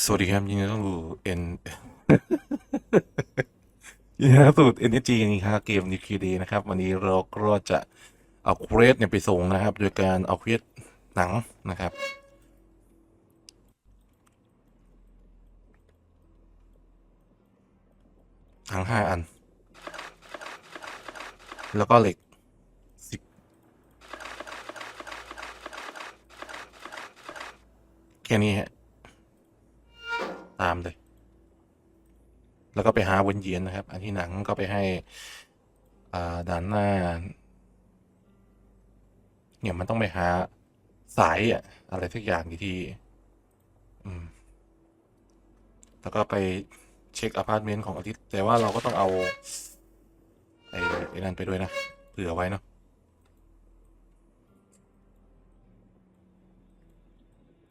สวัสดีครับยินดีต้อนรับสู่ N ยินดีต้อนรับสู่ NSG นี่ครับเกม NQD นะครับ วันนี้เราก็จะเอาเควสเนี่ยไปส่งนะครับ โดยการเอาเควสหนังนะครับทั้งห้าอัน แล้วก็เหล็กสิบแค่นี้ฮะ ตามเลย แล้วก็ไปหาวนเยียนนะครับ อันที่หนังก็ไปให้อ่าด่านหน้า เนี่ยมันต้องไปหาสายอะอะไรสักอย่างที่อืมแล้วก็ไปเช็คอพาร์ตเมนต์ของอาทิตย์ แต่ว่าเราก็ต้องเอาไอ้ไอ้นั่นไปด้วยนะ เผื่อไว้เนาะ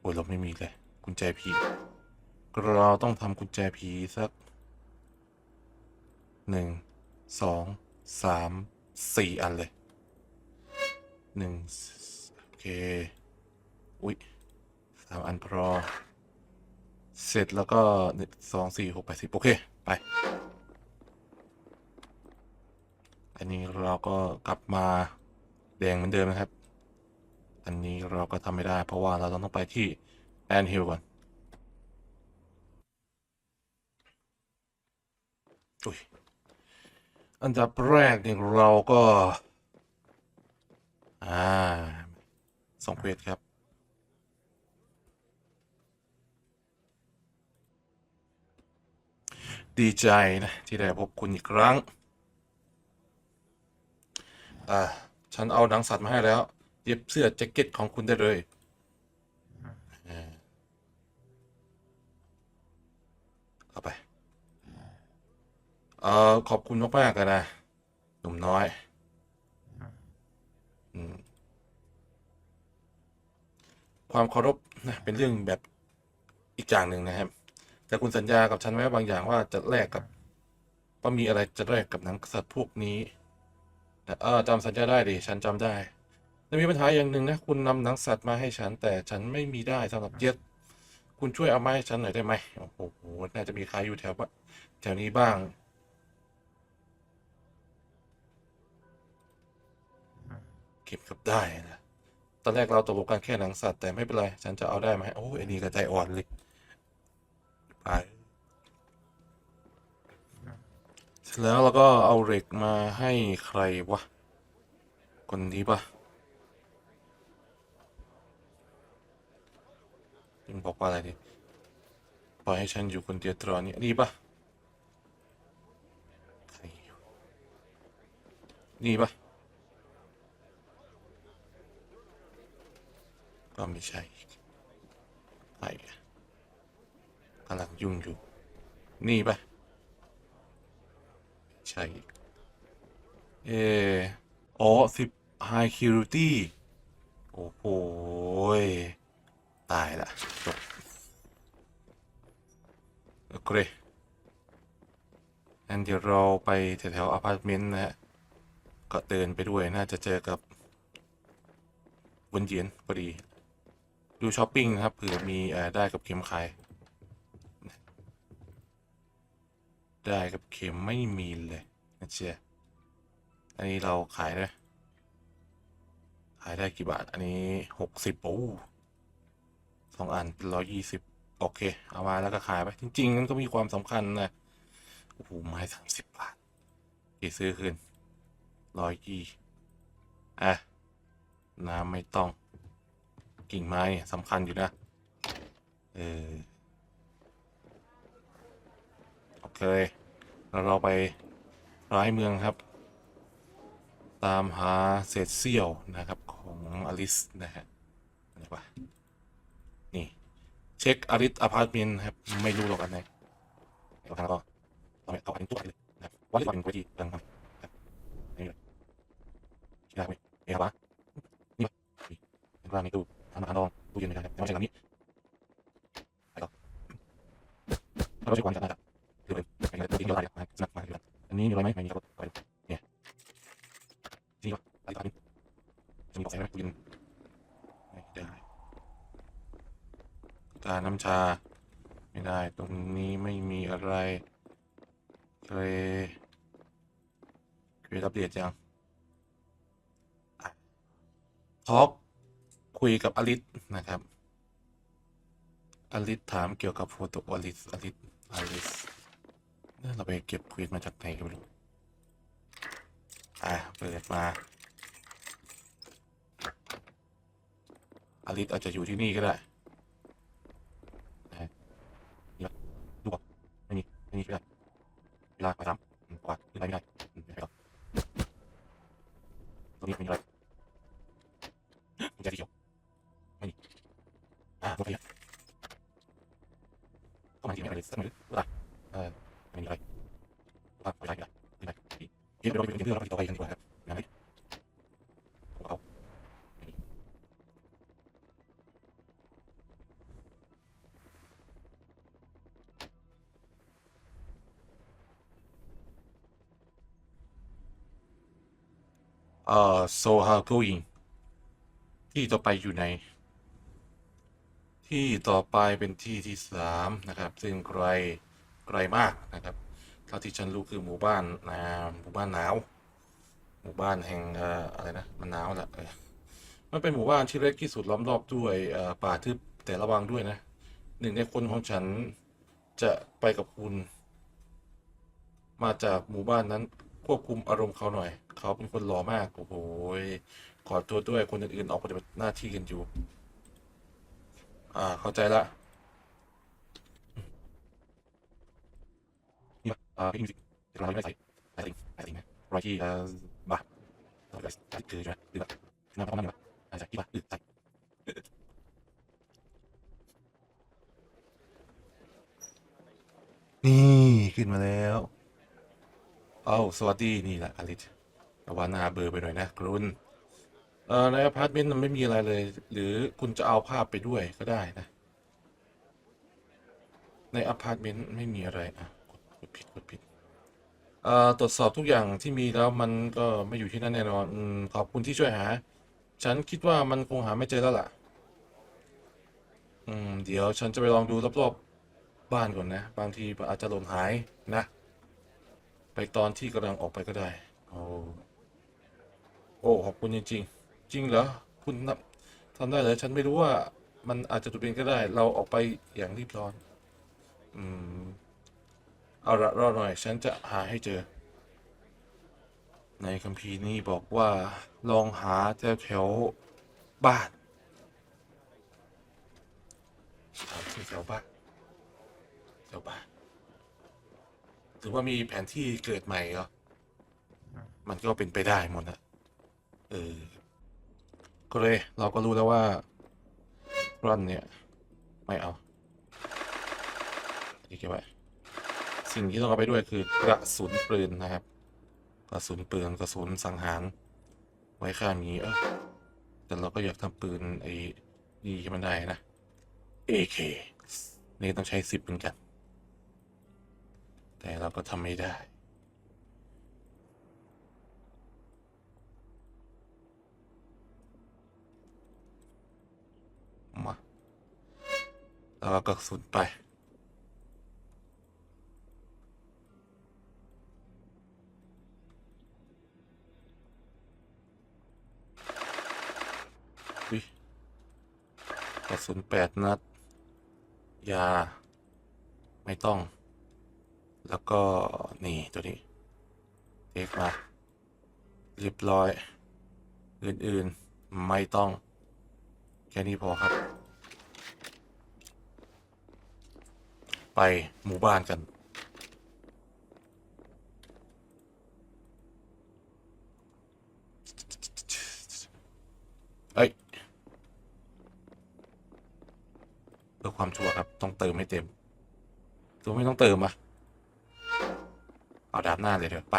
โอ้ยเราไม่มีเลยกุญแจผี เราต้องทำกุญแจผีสักหนึ่งสองสามสี่อันเลยหนึ่งโอเค อุ๊ยสามอันพอเสร็จแล้วก็หนึ่งสองสี่หกแปดสิบโอเค ไป อันนี้เราก็กลับมาแดงเหมือนเดิมนะครับ อันนี้เราก็ทำไม่ได้เพราะว่าเราต้องไปที่แอนฮิลก่อน อันดับแรกเนี่ยเราก็ อ่าส่งเควสครับ ดีใจนะ ที่ได้พบคุณอีกครั้ง อ่า ฉันเอาหนังสัตว์มาให้แล้ว เย็บเสื้อแจ็คเก็ตของคุณได้เลย เออขอบคุณมากๆเลยนะหนุ่มน้อย อืม ความเคารพนะเป็นเรื่องแบบอีกอย่างหนึ่งนะครับ แต่คุณสัญญากับฉันไว้บางอย่างว่าจะแลกกับว่ามีอะไรจะแลกกับหนังสัตว์พวกนี้เออจำสัญญาได้ดิฉันจำได้แต่มีปัญหาอย่างหนึ่งนะ คุณนำหนังสัตว์มาให้ฉัน แต่ฉันไม่มีได้สำหรับเย็ดคุณช่วยเอามาให้ฉันหน่อยได้ไหมโอ้โหน่าจะมีใครอยู่แถวแถวนี้บ้าง เก็บกับได้นะตอนแรกเราตกลงกันแค่หนังสัตว์แต่ไม่เป็นไร ฉันจะเอาได้ไหมโอ้ยไอ้นี่ก็ใจอ่อนเลยไปเสร็จแล้วเราก็เอาเหล็กมาให้ใครวะคนนี้ปะยังบอกว่าอะไรดีปล่อยให้ฉันอยู่คนเดียวตอนนี้นี่ปะนี่ปะ ก็ไม่ใช่อีกใครกำลังยุ่งอยู่ นี่ปะใช่เอออ๋อสิบ High Security โอ้โหตายละจบโอเคงั้นเดี๋ยวเราไปแถวๆอพาร์ตเมนต์นะฮะ ก็เดินไปด้วย น่าจะเจอกับวนเยียนพอดี ดูช้อปปิ้งนะครับเผื่อมีอได้กับเข็มขายได้กับเข็มไม่มีเลยนะเชียอันนี้เราขายได้ขายได้กี่บาท อันนี้หกสิบโอ้สองอันเป็นร้อยยี่สิบโอเค เอามาแล้วก็ขายไป จริงๆมันก็มีความสำคัญนะโอ้โหไม้สามสิบบาทกี่ซื้อคืนร้อยยี่อะ น้ำไม่ต้อง กิ่งไม้เนี่ยสำคัญอยู่นะ เออ โอเคแล้วเราไปร้ายเมืองครับ ตามหาเศษเสี้ยวนะครับของอลิสนะฮะอะไรวะนี่ เช็คอลิสอพาร์ตเมนต์ครับ ไม่รู้หรอกอันไหนเดี๋ยวทางเราก็เอาไปเอาอันนี้ตัวไปเลยนะครับวันนี้วันไว้ที่ดังครับนี่เลยที่ได้ไหมเอ๊ะครับวะนี่ปะนี่ข้างล่างมีตู้ ตู้เย็นนะครับแต่ไม่ใช่หลังนี้ไปต่อเราใช้ความจัดน่าจะเดี๋ยวไปไปเลยทิ้งเดียวได้ครับสนับมาเลยอันนี้มีอะไรไหมไม่มีครับไปเนี่ยนี่ปะไปต่อนี่จะมีกาแฟไหมตู้เย็นไม่ได้กาน้ำชา ไม่ได้ ตรงนี้ไม่มีอะไรเกรเกรอัปเดตยังท็อก คุยกับอลิสนะครับอลิสถามเกี่ยวกับโฟโตอลิสอลิสอลิสนั่เราไปเก็บควีดมาจากไหนกันไม่รู้อะเปิดมาอลิสอาจจะอยู่ที่นี่ก็ได้นะนี่ปะดูไม่มีไม่มีไม่ได้เวลาไปสามอืมกว่าไม่ได้ไม่ได้อืมไม่ได้หรอกตรงนี้ไม่มีอะไรกุญแจสีเขียวไม่มีอ่ารถไฟอะเข้ามาที่ไหนอะไรสักหน่อยหรือเปล่าเออไม่มีอะไรว่าไม่ได้ไม่ได้ไม่ได้เดี๋ยวเราไปเดี๋ยวเราไปต่อไปกันดีกว่าครับงั้นไหมเอา เอ่อ so how going ที่ต่อไปอยู่ใน ที่ต่อไปเป็นที่ที่สามนะครับ ซึ่งไกลไกลมากนะครับเท่าที่ฉันรู้คือหมู่บ้านอ่าหมู่บ้านหนาว หมู่บ้านแห่งอะไรนะมันหนาวแหละมันเป็นหมู่บ้านที่เล็กที่สุดล้อมรอบด้วยป่าทึบแต่ระวังด้วยนะหนึ่งในคนของฉันจะไปกับคุณ มาจากหมู่บ้านนั้น ควบคุมอารมณ์เขาหน่อย เขาเป็นคนหล่อมาก โอ้โหขอโทษด้วยคนอื่นๆออกปฏิบัติหน้าที่กันอยู่ อ่า เข้าใจละนี่ปะอ่าพี่มิวสิกเราไม่ได้ใส่ใส่สิ่งใส่สิ่งนะรอยที่เอ่อบ่าเราใส่ใส่คือใช่ไหมหรือแบบน้ำประมาณนี้ปะใส่ใส่ที่ปะหรือใส่นี่ ขึ้นมาแล้ว เอ้าสวัสดีนี่แหละอลิสแต่ว่าหน้าเบอร์ไปหน่อยนะกรุณเอ่อในอพาร์ตเมนต์มันไม่มีอะไรเลย หรือคุณจะเอาภาพไปด้วยก็ได้นะ ในอพาร์ตเมนต์ไม่มีอะไรอะกดผิดกดผิดเอ่อตรวจสอบทุกอย่างที่มีแล้วมันก็ไม่อยู่ที่นั่นแน่นอนอขอบคุณที่ช่วยหา ฉันคิดว่ามันคงหาไม่เจอแล้วล่ะ อืม เดี๋ยวฉันจะไปลองดูรอบๆบ้านก่อนนะ บางทีอาจจะหล่นหายนะ ตอนที่กำลังออกไปก็ได้ โอ้โอ้ขอบคุณจริง ๆ จริงเหรอคุณทำได้เหรอฉันไม่รู้ว่ามันอาจจะถูกเป็นก็ได้ เราออกไปอย่างรีบร้อน อืม เอาละรอหน่อย ฉันจะหาให้เจอ ในคัมภีร์นี้บอกว่า ลองหาแถวแถวบ้านแถวบ้านแถวบ้าน ถือว่ามีแผนที่เกิดใหม่เหรอ มันก็เป็นไปได้หมดนะเออ ก็เลย เราก็รู้แล้วว่ารันเนี่ย ไม่เอานี่เก็บไว้สิ่งที่ต้องเอาไปด้วยคือกระสุนปืนนะครับ กระสุนปืนกระสุนสังหาร ไว้ข้างนี้เออแต่เราก็อยากทำปืนไอ้นี่ให้มันได้นะ AK นี่ต้องใช้สิบเหมือนกัน แต่เราก็ทำไม่ได้ มาแล้วก็สุนไปอุ๊ยกระสุนแปดนัด ยา ไม่ต้อง แล้วก็นี่ตัวนี้เทคมาเรียบร้อย อื่นๆไม่ต้อง แค่นี้พอครับ ไปหมู่บ้านกัน เอ้ยเพื่อความชัวร์ครับ ต้องเติมให้เต็ม ตัวไม่ต้องเติมอะ เอาดาบหน้าเลยเถอะไป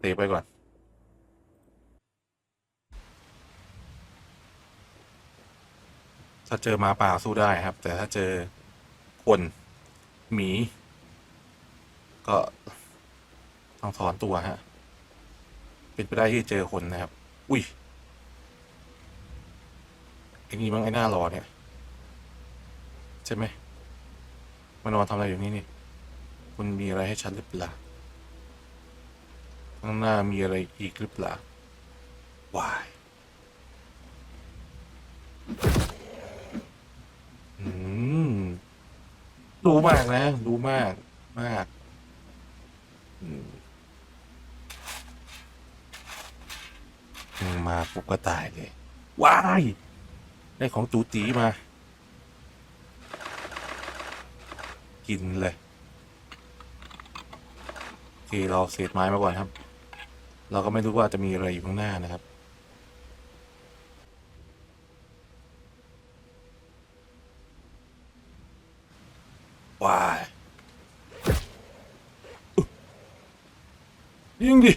เตะไปก่อน ถ้าเจอมาป่าสู้ได้ครับ แต่ถ้าเจอคนหมี ก็ต้องถอนตัวฮะ เป็นไปได้ที่เจอคนนะครับ อุ้ยไอ้นี่มั้งไอ้หน้ารอเนี่ย ใช่ไหมมานอนทำอะไรอยู่นี่นี่ คุณมีอะไรให้ฉันหรือเปล่า ข้างหน้ามีอะไรอีกหรือเปล่าวายอืมรู้มากนะรู้มากมากมมาปุ๊บก็ตายเลย ว้าย ได้ของจูตีมา กินเลยโอเคเราเศษไม้มาก่อนครับ เราก็ไม่รู้ว่าจะมีอะไรอยู่ข้างหน้านะครับว้ายยิงดิ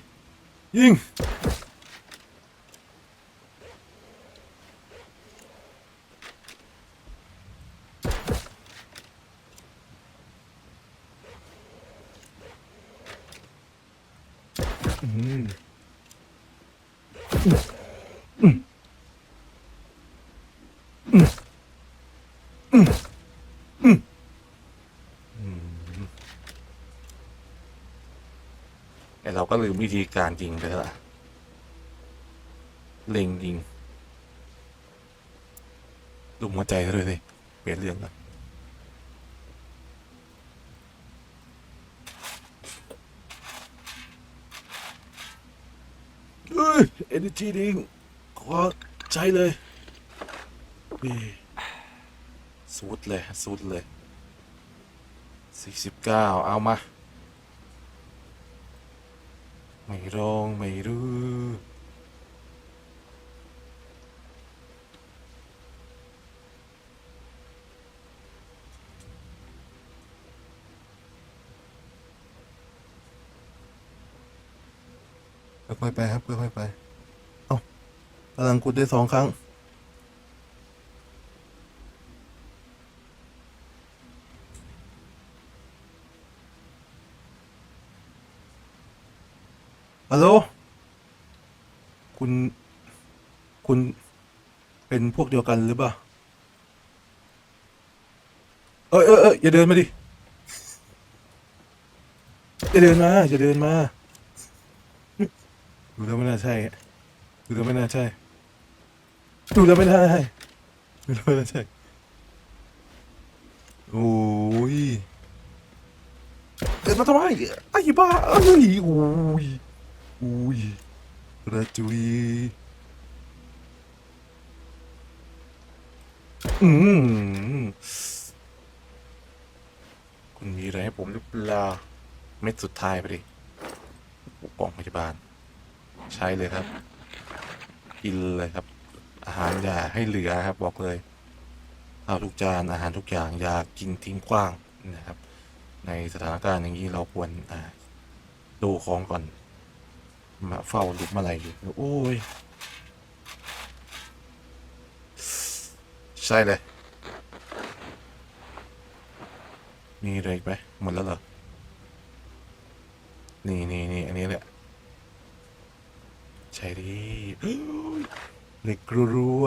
ยิงอืมอืมอืมอืมอืมอืมอืม แต่เราก็ลืมวิธีการยิงไปแล้วล่ะเล็งยิงดูหัวใจเขาด้วยสิเปลี่ยนเรื่องแล้ว เอ้ย energy ดิงขอใช้เลยนี่สูดเลยสูดเลยสี่สิบเก้าเอามา ไม่ร้องไม่รู้ค่อยๆไปครับค่อยๆไป พลังกดได้สองครั้ง ฮัลโหล คุณ คุณ เป็นพวกเดียวกันหรือเปล่า เอ้ยเอ้ยเอ้ยอย่าเดินมาดิ อย่าเดินมา อย่าเดินมา ดูแล้วไม่น่าใช่ดูแล้วไม่น่าใช่ ดูแล้วไม่น่าใช่ดูแล้วไม่น่าใช่โอ้ยเดินมาทำไมไอ้บ้าเอ้ยโอ้ยโอ้ยระจุยอืมคุณมีอะไรให้ผมหรือเปล่าเม็ดสุดท้ายไปดิกล่องพยาบาล ใช้เลยครับ กินเลยครับ อาหารอย่าให้เหลือครับบอกเลยเอาทุกจานอาหารทุกอย่างอย่ากินทิ้งกว้างนะครับ ในสถานการณ์อย่างนี้เราควรดูของก่อน มาเฝ้าหลุดเมื่อไรอยู่โอ้ยใช่เลย มีอะไรอีกไหมหมดแล้วเหรอ นี่นี่นี่อันนี้แหละ ใช่ดิ เหล็กรัว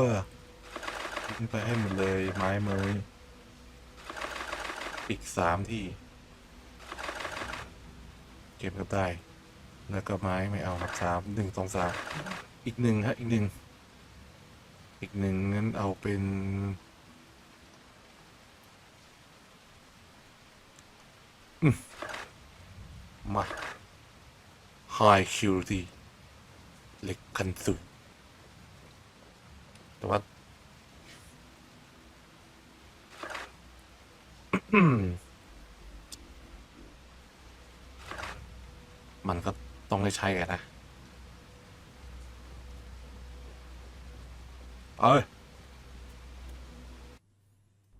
ๆไปให้หมดเลยไม้เมยอีกสามที่ เก็บก็ได้ แล้วก็ไม้ไม่เอาครับสามหนึ่งสองสามอีกหนึ่งฮะอีกหนึ่งอีกหนึ่งนั้นเอาเป็นมา High Security เล็กคันสุด แต่ว่ามันก็ต้องได้ใช้กันนะ เอ้ย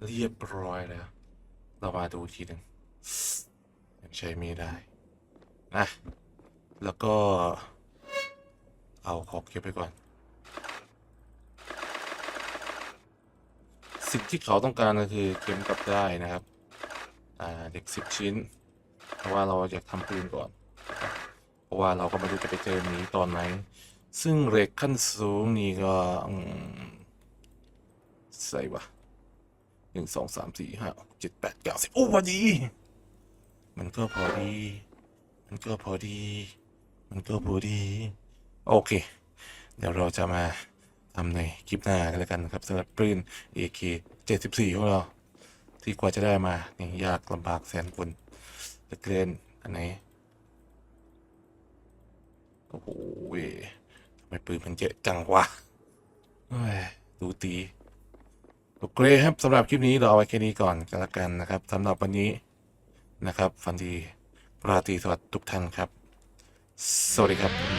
เรียบร้อยแล้ว เรามาดูทีหนึ่งยังใช้ไม่ได้ นะ แล้วก็ เอาของเก็บไปก่อน สิ่งที่เขาต้องการก็คือเข็มกลับได้นะครับ อ่าเด็กสิบชิ้น เพราะว่าเราอยากทำปืนก่อน เพราะว่าเราก็ไม่รู้จะไปเจอหนีตอนไหน ซึ่งเหล็กขั้นสูงนี่ก็ใส่วะหนึ่งสองสามสี่ห้าเจ็ดแปดเก้าสิบโอ้พอดี มันก็พอดี มันก็พอดี มันก็พอดี โอเค เดี๋ยวเราจะมา ทำในคลิปหน้ากันแล้วกันนะครับสำหรับปืน AK 74ของเราที่กว่าจะได้มานี่ยากลำบากแสนปนเหลือเกินอันไหนโอ้โอ้ยทำไมปืนมันเยอะจังวะดูตีโอเคครับสำหรับคลิปนี้เราเอาไว้แค่นี้ก่อนกันละกันนะครับสำหรับวันนี้นะครับฟันดีปราตรีสวัสดิ์ทุกท่านครับ สวัสดีครับ